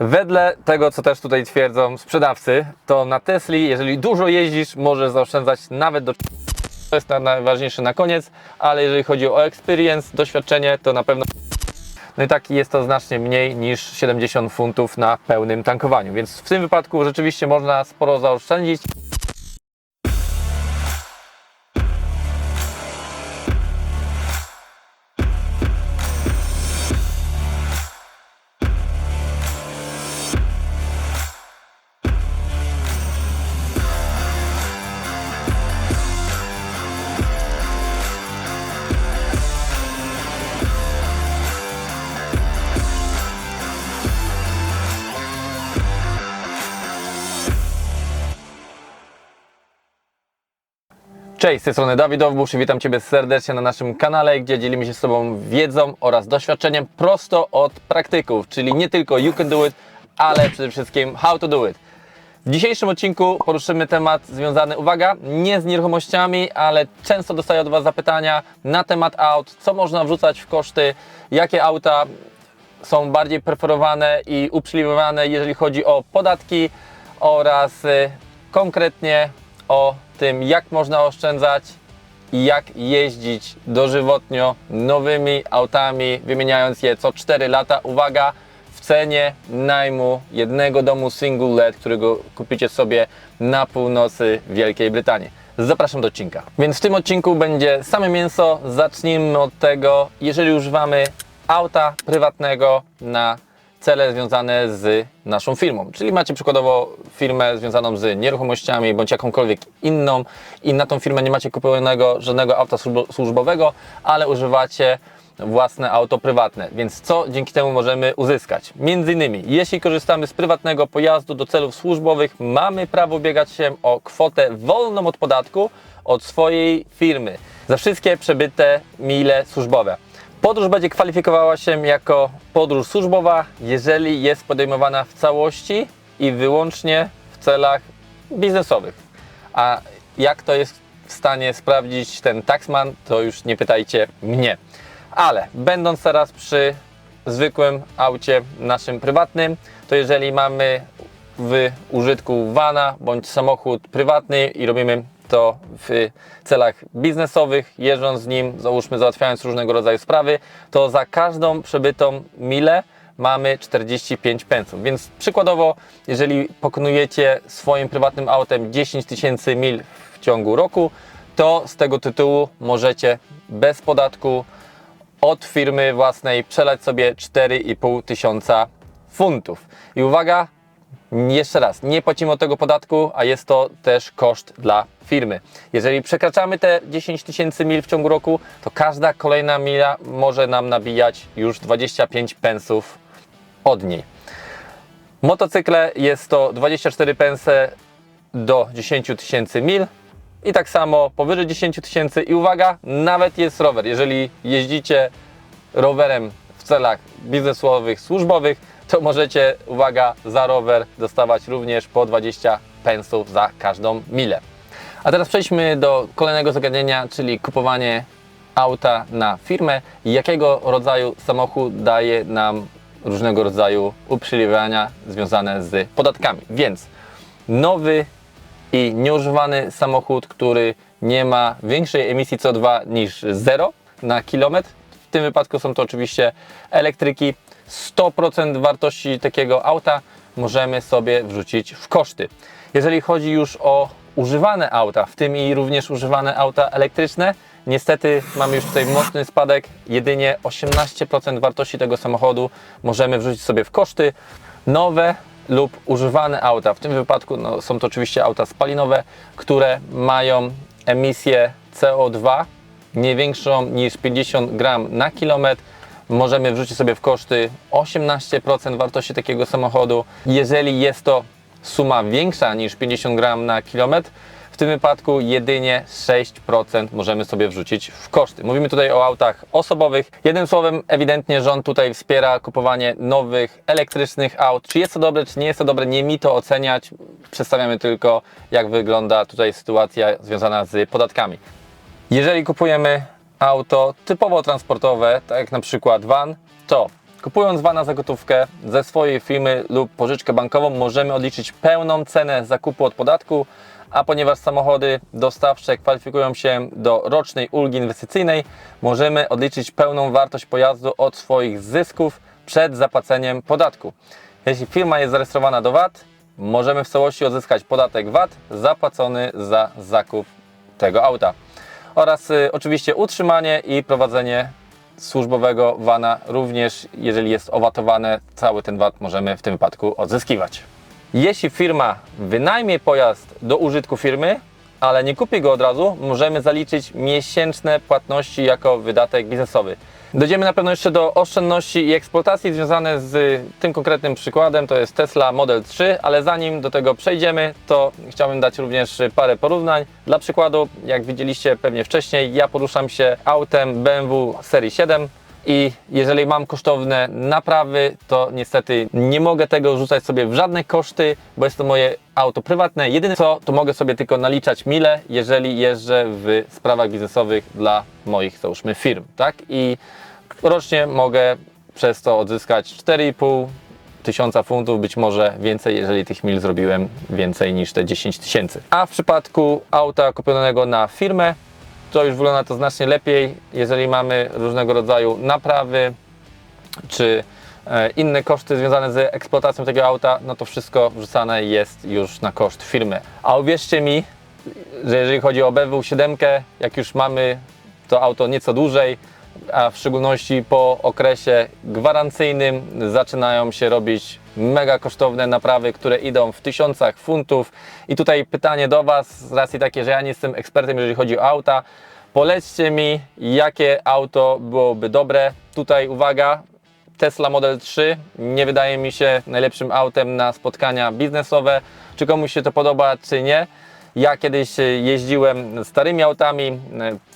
Wedle tego, co też tutaj twierdzą sprzedawcy, to na Tesli, jeżeli dużo jeździsz, możesz zaoszczędzać nawet do to jest na- najważniejsze na koniec, ale jeżeli chodzi o experience, doświadczenie, to na pewno no i tak jest to znacznie mniej niż 70 funtów na pełnym tankowaniu, więc w tym wypadku rzeczywiście można sporo zaoszczędzić. Cześć, z tej strony Dawid Owbusz i witam Ciebie serdecznie na naszym kanale, gdzie dzielimy się z Tobą wiedzą oraz doświadczeniem prosto od praktyków, czyli nie tylko you can do it, ale przede wszystkim how to do it. W dzisiejszym odcinku poruszymy temat związany, uwaga, nie z nieruchomościami, ale często dostaję od Was zapytania na temat aut, co można wrzucać w koszty, jakie auta są bardziej preferowane i uprzywilejowane, jeżeli chodzi o podatki oraz y, konkretnie o tym, jak można oszczędzać i jak jeździć dożywotnio nowymi autami, wymieniając je co 4 lata. Uwaga, w cenie najmu jednego domu single LED, którego kupicie sobie na północy Wielkiej Brytanii. Zapraszam do odcinka. Więc w tym odcinku będzie same mięso. Zacznijmy od tego, jeżeli używamy auta prywatnego na cele związane z naszą firmą. Czyli macie przykładowo firmę związaną z nieruchomościami bądź jakąkolwiek inną i na tą firmę nie macie kupionego żadnego auta służbo- służbowego, ale używacie własne auto prywatne. Więc co dzięki temu możemy uzyskać? Między innymi, jeśli korzystamy z prywatnego pojazdu do celów służbowych, mamy prawo ubiegać się o kwotę wolną od podatku od swojej firmy za wszystkie przebyte mile służbowe. Podróż będzie kwalifikowała się jako podróż służbowa, jeżeli jest podejmowana w całości i wyłącznie w celach biznesowych. A jak to jest w stanie sprawdzić ten taxman, to już nie pytajcie mnie. Ale będąc teraz przy zwykłym aucie naszym prywatnym, to jeżeli mamy w użytku vana bądź samochód prywatny i robimy to w celach biznesowych, jeżdżąc z nim, załóżmy załatwiając różnego rodzaju sprawy, to za każdą przebytą milę mamy 45 pensów. Więc przykładowo, jeżeli pokonujecie swoim prywatnym autem 10 tysięcy mil w ciągu roku, to z tego tytułu możecie bez podatku od firmy własnej przelać sobie 4,5 tysiąca funtów. I uwaga, jeszcze raz, nie płacimy od tego podatku, a jest to też koszt dla firmy. Jeżeli przekraczamy te 10 tysięcy mil w ciągu roku, to każda kolejna mila może nam nabijać już 25 pensów od niej. Motocykle jest to 24 pense do 10 tysięcy mil i tak samo powyżej 10 tysięcy i uwaga, nawet jest rower. Jeżeli jeździcie rowerem w celach biznesowych, służbowych, to możecie, uwaga, za rower dostawać również po 20 pensów za każdą milę. A teraz przejdźmy do kolejnego zagadnienia, czyli kupowanie auta na firmę jakiego rodzaju samochód daje nam różnego rodzaju uprzywilejowania związane z podatkami. Więc nowy i nieużywany samochód, który nie ma większej emisji CO2 niż 0 na kilometr. W tym wypadku są to oczywiście elektryki. 100% wartości takiego auta możemy sobie wrzucić w koszty. Jeżeli chodzi już o używane auta, w tym i również używane auta elektryczne, niestety mamy już tutaj mocny spadek. Jedynie 18% wartości tego samochodu możemy wrzucić sobie w koszty. Nowe lub używane auta, w tym wypadku no, są to oczywiście auta spalinowe, które mają emisję CO2 nie większą niż 50 gram na kilometr. Możemy wrzucić sobie w koszty 18% wartości takiego samochodu. Jeżeli jest to suma większa niż 50 gram na kilometr, w tym wypadku jedynie 6% możemy sobie wrzucić w koszty. Mówimy tutaj o autach osobowych. Jednym słowem, ewidentnie rząd tutaj wspiera kupowanie nowych elektrycznych aut. Czy jest to dobre, czy nie jest to dobre, nie mi to oceniać. Przedstawiamy tylko, jak wygląda tutaj sytuacja związana z podatkami. Jeżeli kupujemy auto typowo transportowe, tak jak na przykład van, to Kupując vana za gotówkę ze swojej firmy lub pożyczkę bankową możemy odliczyć pełną cenę zakupu od podatku, a ponieważ samochody dostawcze kwalifikują się do rocznej ulgi inwestycyjnej, możemy odliczyć pełną wartość pojazdu od swoich zysków przed zapłaceniem podatku. Jeśli firma jest zarejestrowana do VAT, możemy w całości odzyskać podatek VAT zapłacony za zakup tego auta. Oraz y, oczywiście utrzymanie i prowadzenie służbowego vana również, jeżeli jest owatowane, cały ten VAT możemy w tym wypadku odzyskiwać. Jeśli firma wynajmie pojazd do użytku firmy, ale nie kupi go od razu, możemy zaliczyć miesięczne płatności jako wydatek biznesowy. Dojdziemy na pewno jeszcze do oszczędności i eksploatacji związane z tym konkretnym przykładem, to jest Tesla Model 3, ale zanim do tego przejdziemy, to chciałbym dać również parę porównań. Dla przykładu, jak widzieliście pewnie wcześniej, ja poruszam się autem BMW serii 7, i jeżeli mam kosztowne naprawy, to niestety nie mogę tego rzucać sobie w żadne koszty, bo jest to moje auto prywatne. Jedyne co, to mogę sobie tylko naliczać mile, jeżeli jeżdżę w sprawach biznesowych dla moich, załóżmy, firm, tak? I rocznie mogę przez to odzyskać 4,5 tysiąca funtów, być może więcej, jeżeli tych mil zrobiłem więcej niż te 10 tysięcy. A w przypadku auta kupionego na firmę, to już wygląda to znacznie lepiej, jeżeli mamy różnego rodzaju naprawy czy e, inne koszty związane z eksploatacją tego auta, no to wszystko wrzucane jest już na koszt firmy. A uwierzcie mi, że jeżeli chodzi o BMW 7, jak już mamy to auto nieco dłużej, a w szczególności po okresie gwarancyjnym zaczynają się robić mega kosztowne naprawy, które idą w tysiącach funtów. I tutaj pytanie do Was, z racji takiej, że ja nie jestem ekspertem, jeżeli chodzi o auta, polećcie mi, jakie auto byłoby dobre. Tutaj uwaga, Tesla Model 3 nie wydaje mi się najlepszym autem na spotkania biznesowe. Czy komuś się to podoba, czy nie. Ja kiedyś e, jeździłem starymi autami, e,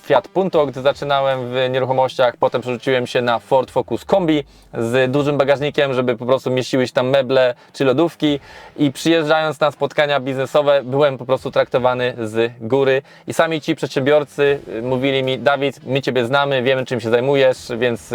Fiat Punto, gdy zaczynałem w nieruchomościach, potem przerzuciłem się na Ford Focus Kombi z dużym bagażnikiem, żeby po prostu mieściły się tam meble czy lodówki. I przyjeżdżając na spotkania biznesowe byłem po prostu traktowany z góry. I sami ci przedsiębiorcy e, mówili mi, Dawid, my Ciebie znamy, wiemy czym się zajmujesz, więc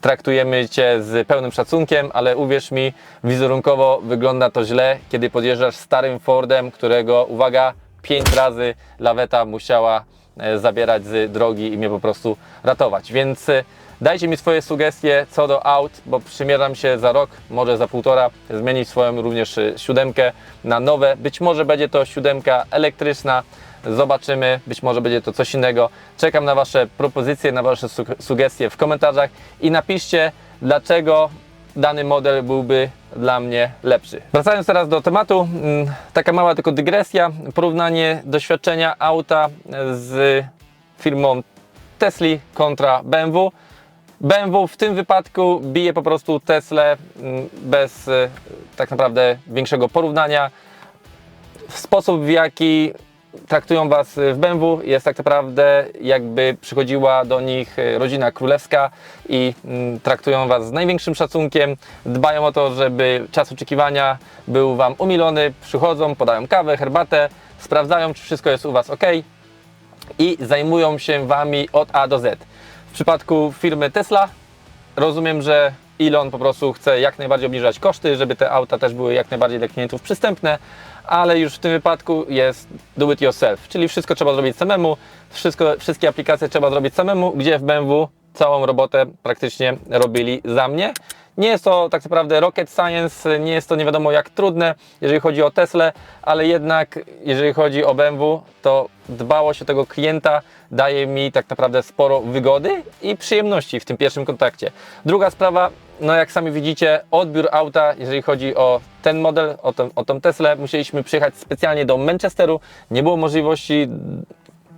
traktujemy Cię z pełnym szacunkiem, ale uwierz mi, wizerunkowo wygląda to źle, kiedy podjeżdżasz starym Fordem, którego, uwaga, 5 razy laweta musiała e, zabierać z drogi i mnie po prostu ratować. Więc e, dajcie mi swoje sugestie co do aut, bo przymierzam się za rok, może za półtora, zmienić swoją również e, siódemkę na nowe. Być może będzie to siódemka elektryczna, Zobaczymy, być może będzie to coś innego. Czekam na Wasze propozycje, na Wasze su sugestie w komentarzach i napiszcie, dlaczego dany model byłby dla mnie lepszy. Wracając teraz do tematu, mm, taka mała tylko dygresja, porównanie doświadczenia auta z firmą Tesla kontra BMW. BMW w tym wypadku bije po prostu Tesla mm, bez e, tak naprawdę większego porównania. W sposób w jaki traktują Was w BMW. Jest tak naprawdę jakby przychodziła do nich e, rodzina królewska i mm, traktują Was z największym szacunkiem. Dbają o to, żeby czas oczekiwania był Wam umilony. Przychodzą, podają kawę, herbatę, sprawdzają, czy wszystko jest u Was ok i zajmują się Wami od A do Z. W przypadku firmy Tesla rozumiem, że Elon po prostu chce jak najbardziej obniżać koszty, żeby te auta też były jak najbardziej dla klientów przystępne, ale już w tym wypadku jest do it yourself, czyli wszystko trzeba zrobić samemu, wszystko, wszystkie aplikacje trzeba zrobić samemu, gdzie w BMW całą robotę praktycznie robili za mnie. Nie jest to tak naprawdę rocket science, nie jest to nie wiadomo jak trudne, jeżeli chodzi o Tesla, ale jednak jeżeli chodzi o BMW, to dbałość o tego klienta daje mi tak naprawdę sporo wygody i przyjemności w tym pierwszym kontakcie. Druga sprawa, no jak sami widzicie, odbiór auta, jeżeli chodzi o ten model, o, tą, o tą Teslę, musieliśmy przyjechać specjalnie do Manchesteru. Nie było możliwości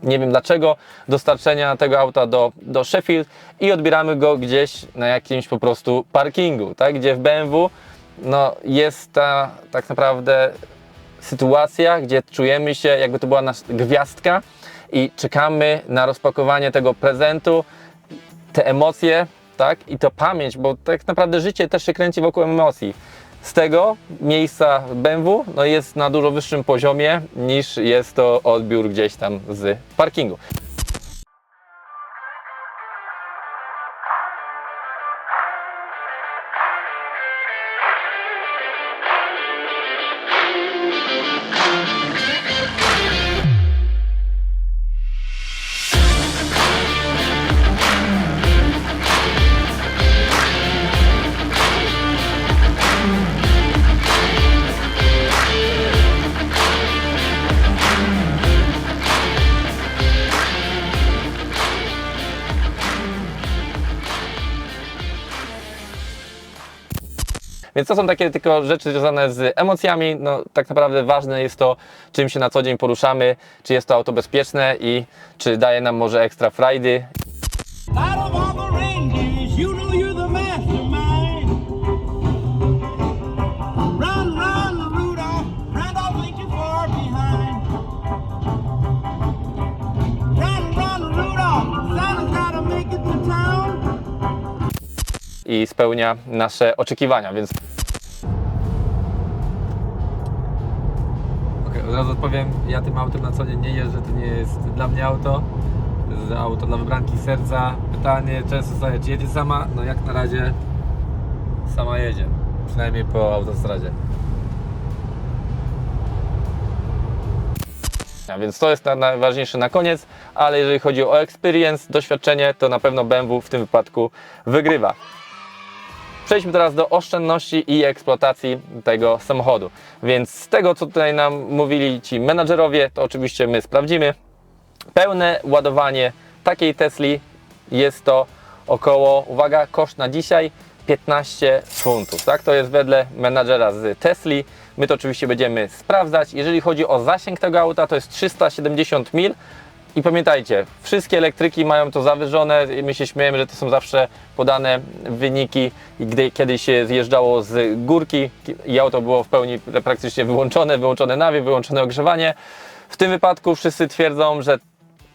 nie wiem dlaczego, dostarczenia tego auta do, do Sheffield i odbieramy go gdzieś na jakimś po prostu parkingu, tak? gdzie w BMW no, jest ta tak naprawdę sytuacja, gdzie czujemy się jakby to była nasza gwiazdka i czekamy na rozpakowanie tego prezentu, te emocje, tak? I to pamięć, bo tak naprawdę życie też się kręci wokół emocji. Z tego miejsca BMW no jest na dużo wyższym poziomie niż jest to odbiór gdzieś tam z parkingu. Więc to są takie tylko rzeczy związane z emocjami. No, tak naprawdę ważne jest to, czym się na co dzień poruszamy, czy jest to auto bezpieczne i czy daje nam może ekstra frajdy. Out of all the reindeers, od razu odpowiem, ja tym autem na co dzień nie jeżdżę, to nie jest dla mnie auto. To jest auto dla wybranki serca. Pytanie często staje, czy jedzie sama? No jak na razie sama jedzie. Przynajmniej po autostradzie. A więc to jest na- najważniejsze na koniec, ale jeżeli chodzi o experience, doświadczenie, to na pewno BMW w tym wypadku wygrywa. Przejdźmy teraz do oszczędności i eksploatacji tego samochodu. Więc z tego, co tutaj nam mówili ci menadżerowie, to oczywiście my sprawdzimy. Pełne ładowanie takiej Tesli jest to około, uwaga, koszt na dzisiaj 15 funtów. Tak, to jest wedle menadżera z Tesli. My to oczywiście będziemy sprawdzać. Jeżeli chodzi o zasięg tego auta, to jest 370 mil. I pamiętajcie, wszystkie elektryki mają to zawyżone. My się śmiejemy, że to są zawsze podane wyniki, gdy kiedyś się zjeżdżało z górki i auto było w pełni praktycznie wyłączone, wyłączone nawiew, wyłączone ogrzewanie. W tym wypadku wszyscy twierdzą, że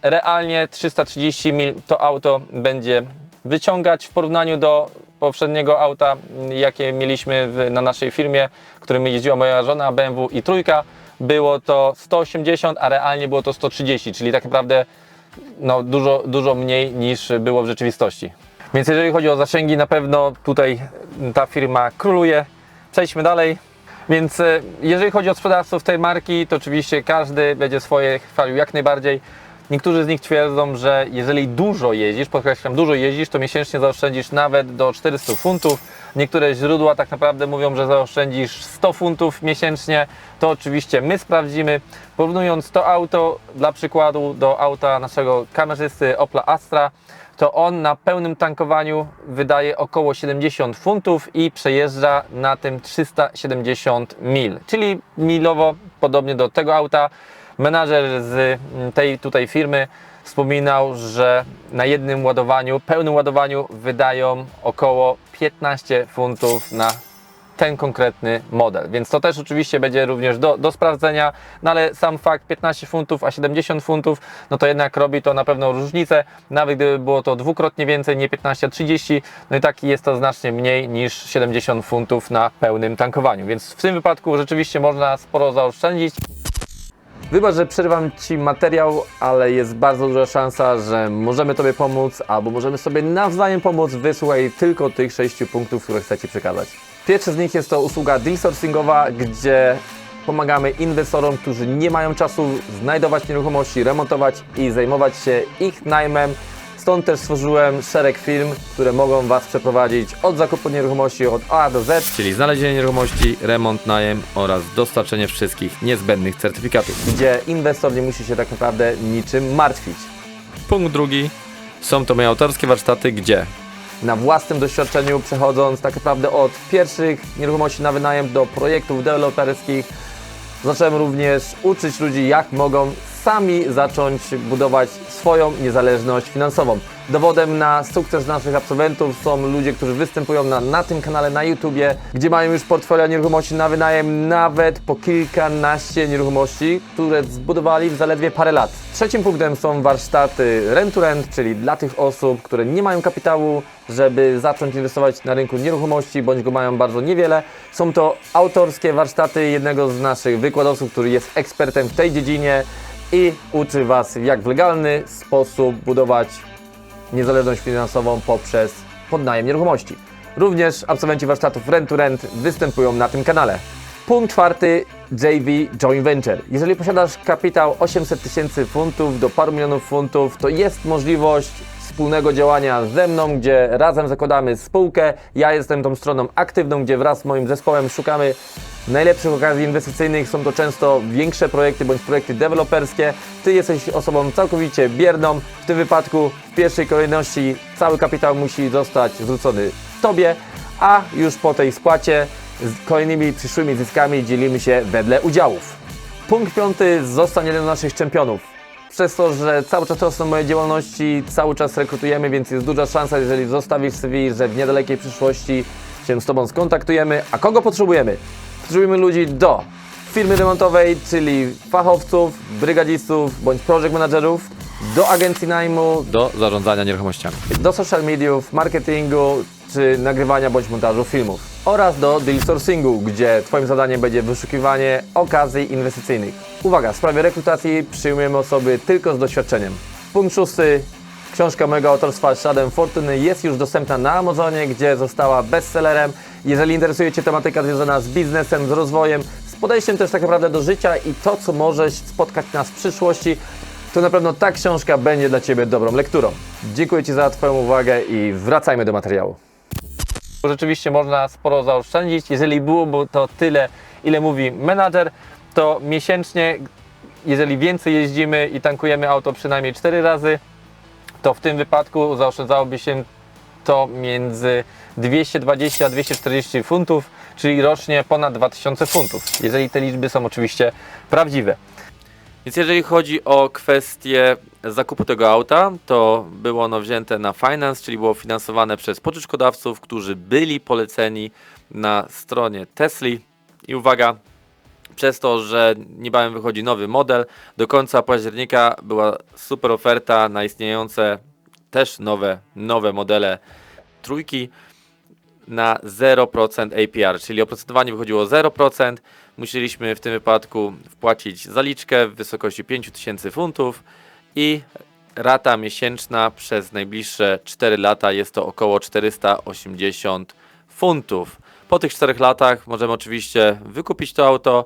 realnie 330 mil to auto będzie wyciągać w porównaniu do poprzedniego auta, jakie mieliśmy w, na naszej firmie, którym jeździła moja żona BMW i trójka. Było to 180, a realnie było to 130, czyli tak naprawdę no, dużo, dużo mniej niż było w rzeczywistości. Więc jeżeli chodzi o zasięgi, na pewno tutaj ta firma króluje. Przejdźmy dalej. Więc e, jeżeli chodzi o sprzedawców tej marki, to oczywiście każdy będzie swoje chwalił jak najbardziej. Niektórzy z nich twierdzą, że jeżeli dużo jeździsz, podkreślam, dużo jeździsz, to miesięcznie zaoszczędzisz nawet do 400 funtów. Niektóre źródła tak naprawdę mówią, że zaoszczędzisz 100 funtów miesięcznie. To oczywiście my sprawdzimy. Porównując to auto dla przykładu do auta naszego kamerzysty Opla Astra, to on na pełnym tankowaniu wydaje około 70 funtów i przejeżdża na tym 370 mil, czyli milowo podobnie do tego auta. Menadżer z mm, tej tutaj firmy wspominał, że na jednym ładowaniu, pełnym ładowaniu wydają około 15 funtów na ten konkretny model. Więc to też oczywiście będzie również do, do sprawdzenia, no ale sam fakt 15 funtów, a 70 funtów, no to jednak robi to na pewno różnicę. Nawet gdyby było to dwukrotnie więcej, nie 15, a 30, no i tak jest to znacznie mniej niż 70 funtów na pełnym tankowaniu. Więc w tym wypadku rzeczywiście można sporo zaoszczędzić. Wybacz, że przerywam Ci materiał, ale jest bardzo duża szansa, że możemy Tobie pomóc, albo możemy sobie nawzajem pomóc. Wysłuchaj tylko tych sześciu punktów, które chcę Ci przekazać. Pierwszy z nich jest to usługa deal sourcingowa, gdzie pomagamy inwestorom, którzy nie mają czasu znajdować nieruchomości, remontować i zajmować się ich najmem. Stąd też stworzyłem szereg firm, które mogą Was przeprowadzić od zakupu nieruchomości od A do Z, czyli znalezienie nieruchomości, remont, najem oraz dostarczenie wszystkich niezbędnych certyfikatów, gdzie inwestor nie musi się tak naprawdę niczym martwić. Punkt drugi. Są to moje autorskie warsztaty, gdzie na własnym doświadczeniu, przechodząc tak naprawdę od pierwszych nieruchomości na wynajem do projektów deweloperskich, zacząłem również uczyć ludzi, jak mogą sami zacząć budować swoją niezależność finansową. Dowodem na sukces naszych absolwentów są ludzie, którzy występują na, na tym kanale na YouTubie, gdzie mają już portfolio nieruchomości na wynajem, nawet po kilkanaście nieruchomości, które zbudowali w zaledwie parę lat. Trzecim punktem są warsztaty rent to rent, czyli dla tych osób, które nie mają kapitału, żeby zacząć inwestować na rynku nieruchomości, bądź go mają bardzo niewiele. Są to autorskie warsztaty jednego z naszych wykładowców, który jest ekspertem w tej dziedzinie i uczy Was, jak w legalny sposób budować niezależność finansową poprzez podnajem nieruchomości. Również absolwenci warsztatów Rent to Rent występują na tym kanale. Punkt czwarty JV Joint Venture. Jeżeli posiadasz kapitał 800 tysięcy funtów do paru milionów funtów, to jest możliwość wspólnego działania ze mną, gdzie razem zakładamy spółkę. Ja jestem tą stroną aktywną, gdzie wraz z moim zespołem szukamy najlepszych okazji inwestycyjnych. Są to często większe projekty bądź projekty deweloperskie. Ty jesteś osobą całkowicie bierną. W tym wypadku w pierwszej kolejności cały kapitał musi zostać zwrócony Tobie, a już po tej spłacie z kolejnymi przyszłymi zyskami dzielimy się wedle udziałów. Punkt piąty, zostań jeden z naszych czempionów. Przez to, że cały czas rosną moje działalności, cały czas rekrutujemy, więc jest duża szansa, jeżeli zostawisz CV, że w niedalekiej przyszłości się z Tobą skontaktujemy. A kogo potrzebujemy? Potrzebujemy ludzi do firmy remontowej, czyli fachowców, brygadzistów bądź project managerów, do agencji najmu, Do zarządzania nieruchomościami. do social mediów, marketingu czy nagrywania bądź montażu filmów oraz do deal sourcingu, gdzie Twoim zadaniem będzie wyszukiwanie okazji inwestycyjnych. Uwaga, w sprawie rekrutacji przyjmujemy osoby tylko z doświadczeniem. Punkt szósty. Książka mojego autorstwa Shadem Fortuny jest już dostępna na Amazonie, gdzie została bestsellerem. Jeżeli interesuje Cię tematyka związana z biznesem, z rozwojem, z podejściem też tak naprawdę do życia i to, co możesz spotkać nas w przyszłości, to na pewno ta książka będzie dla Ciebie dobrą lekturą. Dziękuję Ci za Twoją uwagę i wracajmy do materiału. Rzeczywiście można sporo zaoszczędzić. Jeżeli byłoby to tyle, ile mówi menadżer, to miesięcznie, jeżeli więcej jeździmy i tankujemy auto przynajmniej 4 razy, to w tym wypadku zaoszczędzałoby się to między 220 a 240 funtów, czyli rocznie ponad 2000 funtów, jeżeli te liczby są oczywiście prawdziwe. Więc jeżeli chodzi o kwestię zakupu tego auta, to było ono wzięte na finance, czyli było finansowane przez pożyczkodawców, którzy byli poleceni na stronie Tesli. I uwaga, przez to, że niebawem wychodzi nowy model, do końca października była super oferta na istniejące też nowe, nowe modele trójki na 0% APR, czyli oprocentowanie wychodziło 0%. Musieliśmy w tym wypadku wpłacić zaliczkę w wysokości 5000 funtów i rata miesięczna przez najbliższe 4 lata jest to około 480 funtów. Po tych 4 latach możemy oczywiście wykupić to auto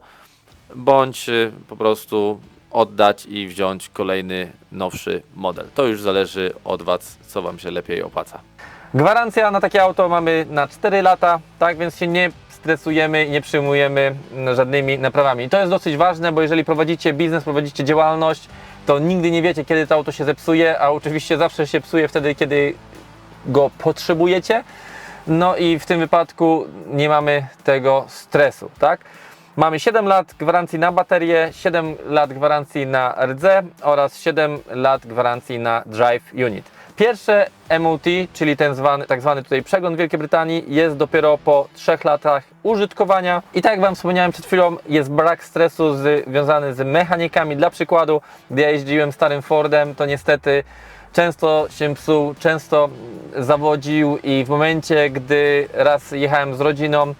bądź y, po prostu oddać i wziąć kolejny nowszy model. To już zależy od Was, co Wam się lepiej opłaca. Gwarancja na takie auto mamy na 4 lata, tak więc się nie stresujemy i nie przyjmujemy mm, żadnymi naprawami. I to jest dosyć ważne, bo jeżeli prowadzicie biznes, prowadzicie działalność, to nigdy nie wiecie, kiedy to auto się zepsuje, a oczywiście zawsze się psuje wtedy, kiedy go potrzebujecie. No i w tym wypadku nie mamy tego stresu, tak? Mamy 7 lat gwarancji na baterię, 7 lat gwarancji na rdze oraz 7 lat gwarancji na drive unit. Pierwsze MOT, czyli ten zwany, tak zwany tutaj przegląd Wielkiej Brytanii, jest dopiero po 3 latach użytkowania. I tak jak Wam wspomniałem przed chwilą, jest brak stresu związany z mechanikami. Dla przykładu, gdy ja jeździłem starym Fordem, to niestety często się psuł, często zawodził i w momencie, gdy raz jechałem z rodziną,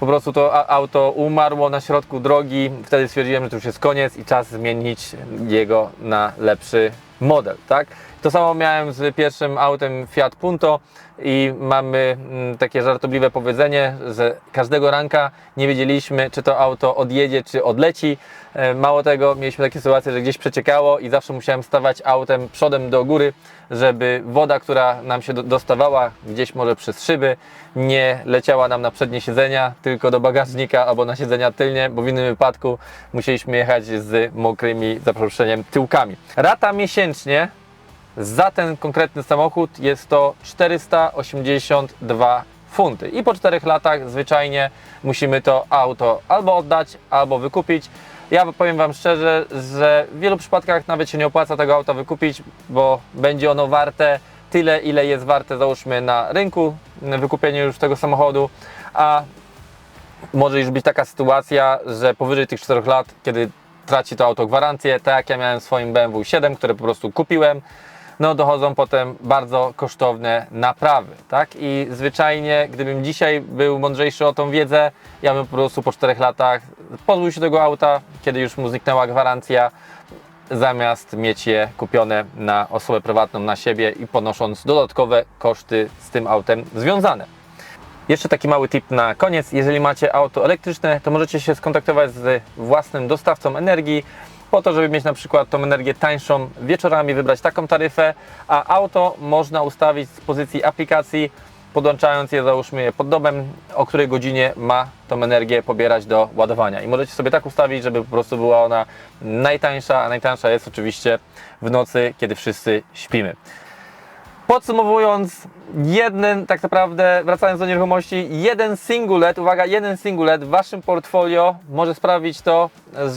po prostu to auto umarło na środku drogi. Wtedy stwierdziłem, że to już jest koniec i czas zmienić jego na lepszy model, tak? To samo miałem z pierwszym autem Fiat Punto i mamy mm, takie żartobliwe powiedzenie, że każdego ranka nie wiedzieliśmy, czy to auto odjedzie, czy odleci. E, Mało tego, mieliśmy takie sytuacje, że gdzieś przeciekało i zawsze musiałem stawać autem przodem do góry, żeby woda, która nam się do- dostawała gdzieś może przez szyby, nie leciała nam na przednie siedzenia, tylko do bagażnika albo na siedzenia tylnie, bo w innym wypadku musieliśmy jechać z mokrymi, za tyłkami. Rata miesięcznie za ten konkretny samochód jest to 482 funty. I po 4 latach zwyczajnie musimy to auto albo oddać, albo wykupić. Ja powiem Wam szczerze, że w wielu przypadkach nawet się nie opłaca tego auta wykupić, bo będzie ono warte tyle, ile jest warte załóżmy na rynku, wykupienie już tego samochodu, a może już być taka sytuacja, że powyżej tych 4 lat, kiedy traci to auto gwarancję, tak jak ja miałem w swoim BMW 7, które po prostu kupiłem, no dochodzą potem bardzo kosztowne naprawy, tak? I zwyczajnie, gdybym dzisiaj był mądrzejszy o tą wiedzę, ja bym po prostu po 4 latach pozbył się tego auta, kiedy już mu zniknęła gwarancja, zamiast mieć je kupione na osobę prywatną, na siebie i ponosząc dodatkowe koszty z tym autem związane. Jeszcze taki mały tip na koniec. Jeżeli macie auto elektryczne, to możecie się skontaktować z własnym dostawcą energii po to, żeby mieć na przykład tą energię tańszą wieczorami, wybrać taką taryfę, a auto można ustawić z pozycji aplikacji, podłączając je, załóżmy je pod domem, o której godzinie ma tą energię pobierać do ładowania. I możecie sobie tak ustawić, żeby po prostu była ona najtańsza, a najtańsza jest oczywiście w nocy, kiedy wszyscy śpimy. Podsumowując, jeden tak naprawdę, wracając do nieruchomości, jeden singulet, uwaga, jeden singulet w Waszym portfolio może sprawić to,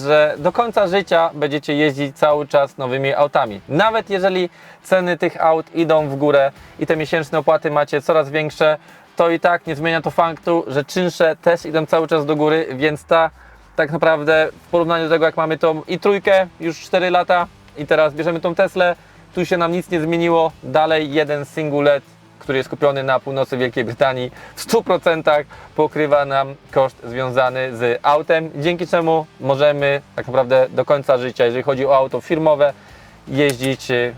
że do końca życia będziecie jeździć cały czas nowymi autami. Nawet jeżeli ceny tych aut idą w górę i te miesięczne opłaty macie coraz większe, to i tak nie zmienia to faktu, że czynsze też idą cały czas do góry, więc ta tak naprawdę w porównaniu do tego, jak mamy tą i trójkę już 4 lata i teraz bierzemy tą Teslę, tu się nam nic nie zmieniło. Dalej jeden singulet, który jest kupiony na północy Wielkiej Brytanii w 100% pokrywa nam koszt związany z autem, dzięki czemu możemy tak naprawdę do końca życia, jeżeli chodzi o auto firmowe, jeździć e,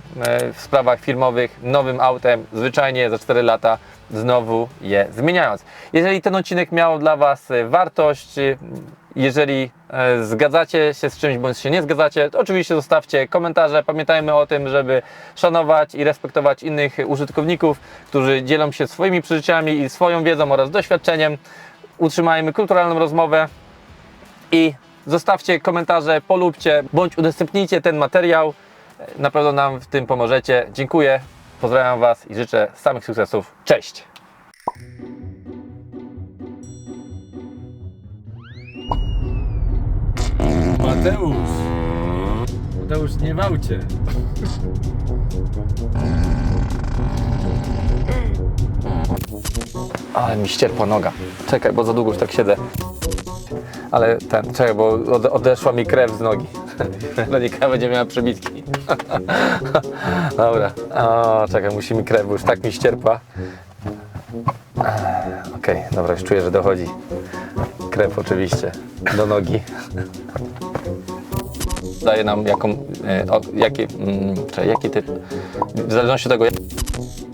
w sprawach firmowych nowym autem, zwyczajnie za 4 lata znowu je zmieniając. Jeżeli ten odcinek miał dla Was e, wartość, e, jeżeli zgadzacie się z czymś bądź się nie zgadzacie, to oczywiście zostawcie komentarze. Pamiętajmy o tym, żeby szanować i respektować innych użytkowników, którzy dzielą się swoimi przeżyciami i swoją wiedzą oraz doświadczeniem. Utrzymajmy kulturalną rozmowę i zostawcie komentarze, polubcie bądź udostępnijcie ten materiał. Na pewno nam w tym pomożecie. Dziękuję, pozdrawiam Was i życzę samych sukcesów. Cześć! Mateusz! Mateusz, nie w aucie. Ale mi ścierpła noga. Czekaj, bo za długo już tak siedzę. Ale ten, czekaj, bo ode, odeszła mi krew z nogi. Monika będzie miała przebitki. Dobra. O, czekaj, musi mi krew, bo już tak mi ścierpła. Okej, dobra, już czuję, że dochodzi. Krew oczywiście do nogi. Daje nam jaką, e, o, jaki, mm, czekaj, jaki typ, w zależności od tego, jak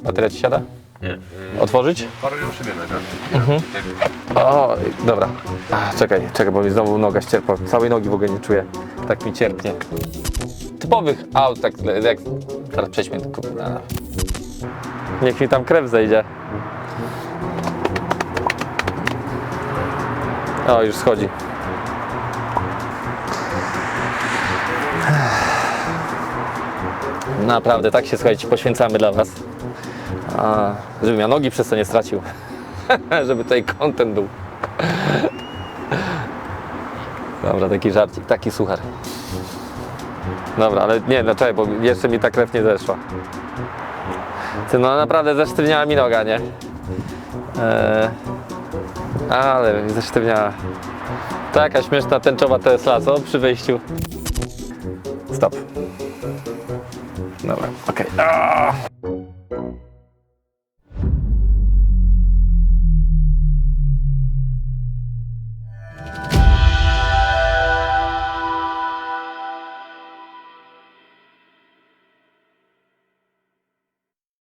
bateria ci siada? Nie. Otworzyć? Parę ją szybie na O, dobra. A, czekaj, czekaj, bo mi znowu noga ścierpła. Całej nogi w ogóle nie czuję. Tak mi cierpnie. Typowych aut, tak jak... Teraz przejdźmy kupna. Niech mi tam krew zejdzie. O, już schodzi. Naprawdę, tak się słuchajcie, poświęcamy dla Was. A, żebym ja nogi przez to nie stracił. żeby tutaj content był. Dobra, taki żarcik, taki suchar. Dobra, ale nie, dlaczego, bo jeszcze mi ta krew nie zeszła. Ty, no naprawdę zesztywniała mi noga, nie? Eee, ale zesztywniała. To jakaś śmieszna tęczowa Tesla, co? Przy wejściu. Stop. Dobra, okej.